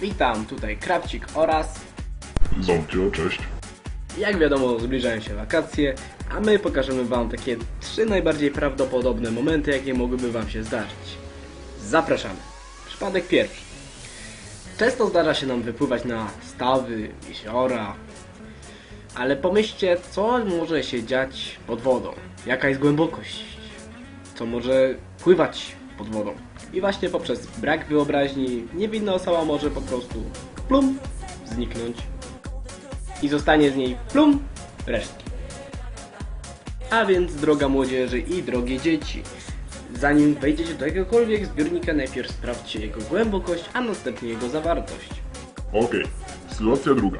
Witam, tutaj Krawcik oraz Zomcio, cześć. jak wiadomo zbliżają się wakacje, a my pokażemy Wam takie trzy najbardziej prawdopodobne momenty, jakie mogłyby Wam się zdarzyć. Zapraszamy. Przypadek pierwszy. Często zdarza się nam wypływać na stawy, jeziora, ale pomyślcie, co może się dziać pod wodą, jaka jest głębokość, co może pływać pod wodą. I właśnie poprzez brak wyobraźni niewinna osoba może po prostu plum zniknąć i zostanie z niej plum resztki. A więc droga młodzieży i drogie dzieci, zanim wejdziecie do jakiegokolwiek zbiornika, najpierw sprawdźcie jego głębokość, a następnie jego zawartość. Okej, sytuacja druga.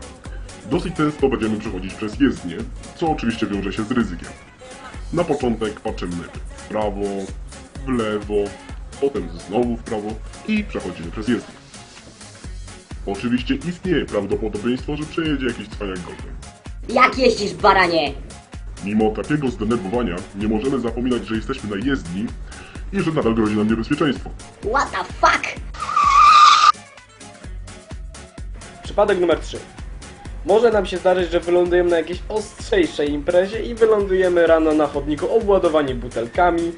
Dosyć często będziemy przechodzić przez jezdnię, co oczywiście wiąże się z ryzykiem. Na początek patrzymy w prawo, w lewo, potem znowu w prawo i przechodzimy przez jezdnię. Oczywiście istnieje prawdopodobieństwo, że przejedzie jakiś cwaniak golfem. Jak jeździsz, baranie? Mimo takiego zdenerwowania nie możemy zapominać, że jesteśmy na jezdni i że nadal grozi nam niebezpieczeństwo. What the fuck? Przypadek numer 3. Może nam się zdarzyć, że wylądujemy na jakiejś ostrzejszej imprezie i wylądujemy rano na chodniku obładowani butelkami.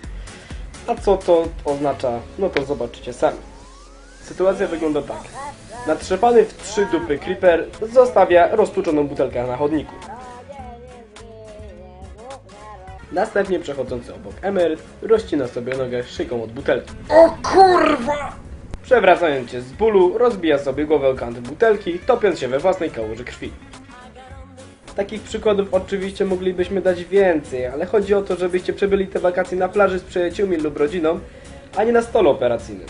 A co to oznacza? No to zobaczycie sami. Sytuacja wygląda tak. Natrzepany w trzy dupy creeper zostawia roztłuczoną butelkę na chodniku. Następnie przechodzący obok emeryt rozcina sobie nogę szyką od butelki. O kurwa! Przewracając się z bólu, rozbija sobie głowę o kant butelki, topiąc się we własnej kałuży krwi. Takich przykładów oczywiście moglibyśmy dać więcej, ale chodzi o to, żebyście przebyli te wakacje na plaży z przyjaciółmi lub rodziną, a nie na stole operacyjnym.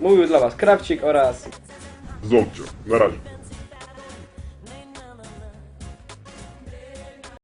Mówił dla Was Krawcik oraz Zomcio, na razie.